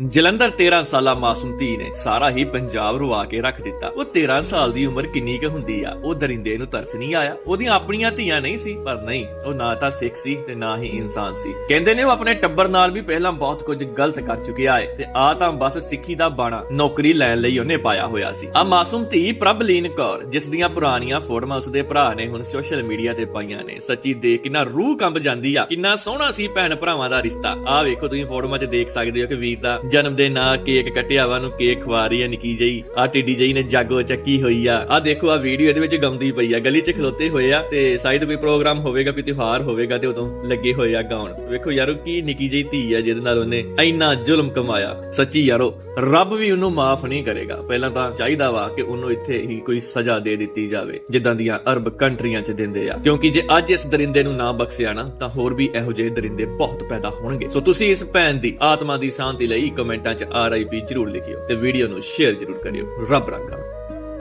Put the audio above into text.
ਜਲੰਧਰ 13 ਸਾਲਾ ਮਾਸੂਮ ਧੀ ਨੇ ਸਾਰਾ ਹੀ ਪੰਜਾਬ ਰਵਾ ਕੇ ਰੱਖ ਦਿੱਤਾ। ਉਹ 13 ਸਾਲ ਦੀ ਉਮਰ ਕਿੰਨੀ ਕੁ ਹੁੰਦੀ ਆ? ਉਹ ਦਰਿੰਦੇ ਨੂੰ ਤਰਸ ਨਹੀਂ ਆਇਆ? ਉਹਦੀਆਂ ਆਪਣੀਆਂ ਧੀਆਂ ਨਹੀਂ ਸੀ? ਪਰ ਨਹੀਂ, ਉਹ ਨਾ ਤਾਂ ਸਿੱਖ ਸੀ ਤੇ ਨਾ ਹੀ ਇਨਸਾਨ ਸੀ। ਕਹਿੰਦੇ ਨੇ ਉਹ ਆਪਣੇ ਟੱਬਰ ਨਾਲ ਵੀ ਪਹਿਲਾਂ ਬਹੁਤ ਕੁਝ ਗਲਤ ਕਰ ਚੁੱਕਿਆ ਏ ਤੇ ਆ ਤਾਂ ਬਸ ਸਿੱਖੀ ਦਾ ਬਾਣਾ ਨੌਕਰੀ ਲੈਣ ਲਈ ਉਹਨੇ ਪਾਇਆ ਹੋਇਆ ਸੀ। ਆ ਮਾਸੂਮ ਧੀ ਪ੍ਰਭਲੀਨ ਕੌਰ, ਜਿਸ ਦੀਆਂ ਪੁਰਾਣੀਆਂ ਫੋਟੋਆਂ ਉਸਦੇ ਭਰਾ ਨੇ ਹੁਣ ਸੋਸ਼ਲ ਮੀਡੀਆ ਤੇ ਪਾਈਆਂ ਨੇ, ਸੱਚੀ ਦੇਖ ਕਿੰਨਾ ਰੂਹ ਕੰਬ ਜਾਂਦੀ ਆ, ਕਿੰਨਾ ਸੋਹਣਾ ਸੀ ਭੈਣ ਭਰਾਵਾਂ ਦਾ ਰਿਸ਼ਤਾ। ਆ ਵੇਖੋ ਤੁਸੀਂ ਫੋਟੋਆਂ 'ਚ ਦੇਖ ਸਕਦੇ ਹੋ ਕਿ ਵੀਰ ਦਾ ਜਨਮ ਦਿਨ ਨਾਲ ਕੇਕ ਕੱਟਿਆ ਵਾ ਨੂੰ ਕੇਕ ਖਵਾ ਰਹੀ ਹੈ ਨਿੱਕੀ ਜਈ ਆ ਟਿੱਡੀ ਜਈ ਨੇ ਜਾਗੋ ਚੱਕੀ ਹੋਈ ਆ। ਆ ਦੇਖੋ, ਆ ਵੀਡੀਓ ਇਹਦੇ ਵਿੱਚ ਗਾਉਂਦੀ ਪਈ ਆ। ਗਲੀ 'ਚ ਖਲੋਤੇ ਹੋਏ ਆ ਤੇ ਸ਼ਾਇਦ ਕੋਈ ਪ੍ਰੋਗਰਾਮ ਹੋਵੇਗਾ, ਕੋਈ ਤਿਉਹਾਰ ਹੋਵੇਗਾ ਤੇ ਉਦੋਂ ਲੱਗੇ ਹੋਏ ਆ ਗਾਉਣ। ਵੇਖੋ ਯਾਰੋ, ਕੀ ਨਿੱਕੀ ਜਈ ਧੀ ਆ ਜਿਹਦੇ ਨਾਲ ਉਹਨੇ ਇੰਨਾ ਜ਼ੁਲਮ ਕਮਾਇਆ। ਸੱਚੀ ਯਾਰੋ, ਰੱਬ ਵੀ ਉਹਨੂੰ ਮਾਫ ਨਹੀਂ ਕਰੇਗਾ। ਪਹਿਲਾਂ ਤਾਂ ਚਾਹੀਦਾ ਵਾ ਕਿ ਉਹਨੂੰ ਇੱਥੇ ਹੀ ਕੋਈ ਸਜ਼ਾ ਦੇ ਦਿੱਤੀ ਜਾਵੇ, ਜਿੱਦਾਂ ਦੀਆਂ ਅਰਬ ਕੰਟਰੀਆਂ 'ਚ ਦਿੰਦੇ ਆ। ਕਿਉਂਕਿ ਜੇ ਅੱਜ ਇਸ ਦਰਿੰਦੇ ਨੂੰ ਨਾ ਬਖਸ਼ਿਆ ਨਾ, ਤਾਂ ਹੋਰ ਵੀ ਇਹੋ ਜਿਹੇ ਦਰਿੰਦੇ ਬਹੁਤ ਪੈਦਾ ਹੋਣਗੇ। ਸੋ ਤੁਸੀਂ ਇਸ ਭੈਣ ਦੀ, ਆਤਮਾ ਦੀ ਸ਼ਾਂਤੀ ਲਈ ਕਮੈਂਟਾਂ 'ਚ ਆਰ ਆਈ ਪੀ ਜਰੂਰ ਲਿਖਿਓ ਤੇ ਵੀਡੀਓ ਨੂੰ ਸ਼ੇਅਰ ਜਰੂਰ ਕਰਿਓ। ਰੱਬ ਰੱਖਾ।